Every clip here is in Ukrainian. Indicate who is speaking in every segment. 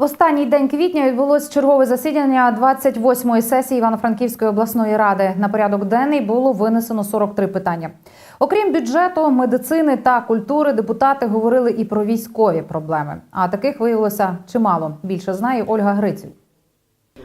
Speaker 1: В останній день квітня відбулось чергове засідання 28-ї сесії Івано-Франківської обласної ради. На порядок денний було винесено 43 питання. Окрім бюджету, медицини та культури, депутати говорили і про військові проблеми. А таких виявилося чимало. Більше знає Ольга Гриців.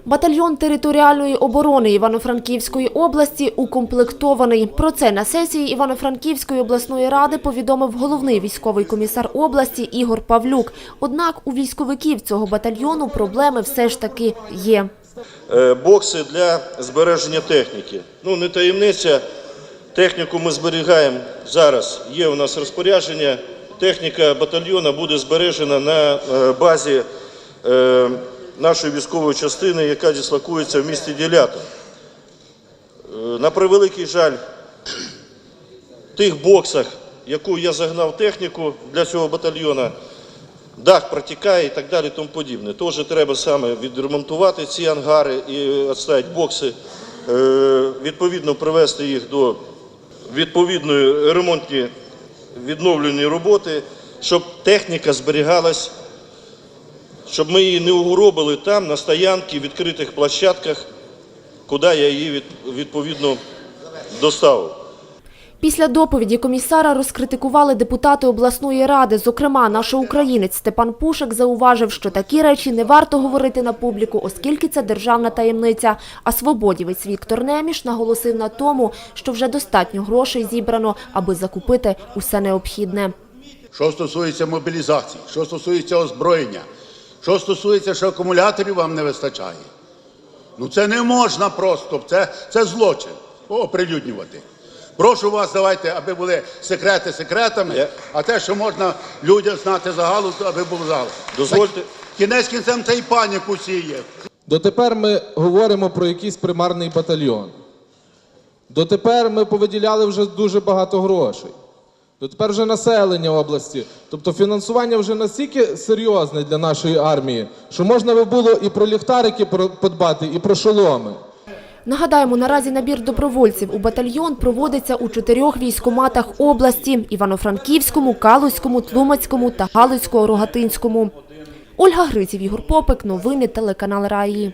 Speaker 2: Батальйон територіальної оборони Івано-Франківської області укомплектований. Про це на сесії Івано-Франківської обласної ради повідомив головний військовий комісар області Ігор Павлюк. Однак у військовиків цього батальйону проблеми все ж таки є.
Speaker 3: Е, бокси для збереження техніки. Ну, не таємниця, техніку ми зберігаємо зараз. Є у нас розпорядження. Техніка батальйону буде збережена на е, базі е, нашої військової частини, яка дислокується в місті Ділятин. Е, На превеликий жаль, в тих боксах, яку я загнав техніку для цього батальйону, дах протікає і так далі, тому подібне. Тож треба саме відремонтувати ці ангари і відставити бокси, е, відповідно привести їх до відповідної ремонтні відновлені роботи, щоб техніка зберігалась, щоб ми її не угробили там, на стоянки, відкритих площадках, куди я її від- відповідно доставив.
Speaker 2: Після доповіді комісара розкритикували депутати обласної ради. Зокрема, наш українець Степан Пушик зауважив, що такі речі не варто говорити на публіку, оскільки це державна таємниця. А свободівець Віктор Неміш наголосив на тому, що вже достатньо грошей зібрано, аби закупити усе необхідне.
Speaker 4: Що стосується мобілізації, що стосується озброєння, що стосується, що акумуляторів вам не вистачає. Ну це не можна просто, це, це злочин оприлюднювати. Прошу вас, давайте, аби були секрети секретами,
Speaker 3: Я-
Speaker 4: а те, що можна людям знати загалу, то аби було загалу.
Speaker 3: Дозвольте.
Speaker 4: Так, Кінець кінцем це і паніку сіє.
Speaker 5: Дотепер ми говоримо про якийсь примарний батальйон. Дотепер ми повиділяли вже дуже багато грошей. Дотепер вже населення області. Тобто фінансування вже настільки серйозне для нашої армії, що можна би було і про ліхтарики подбати, і про шоломи.
Speaker 2: Нагадаємо, наразі набір добровольців у батальйон проводиться у чотирьох військоматах області – Івано-Франківському, Калузькому, Тлумацькому та Галицько-Рогатинському. Ольга Гриців, Ігор Попик. Новини телеканал Раї.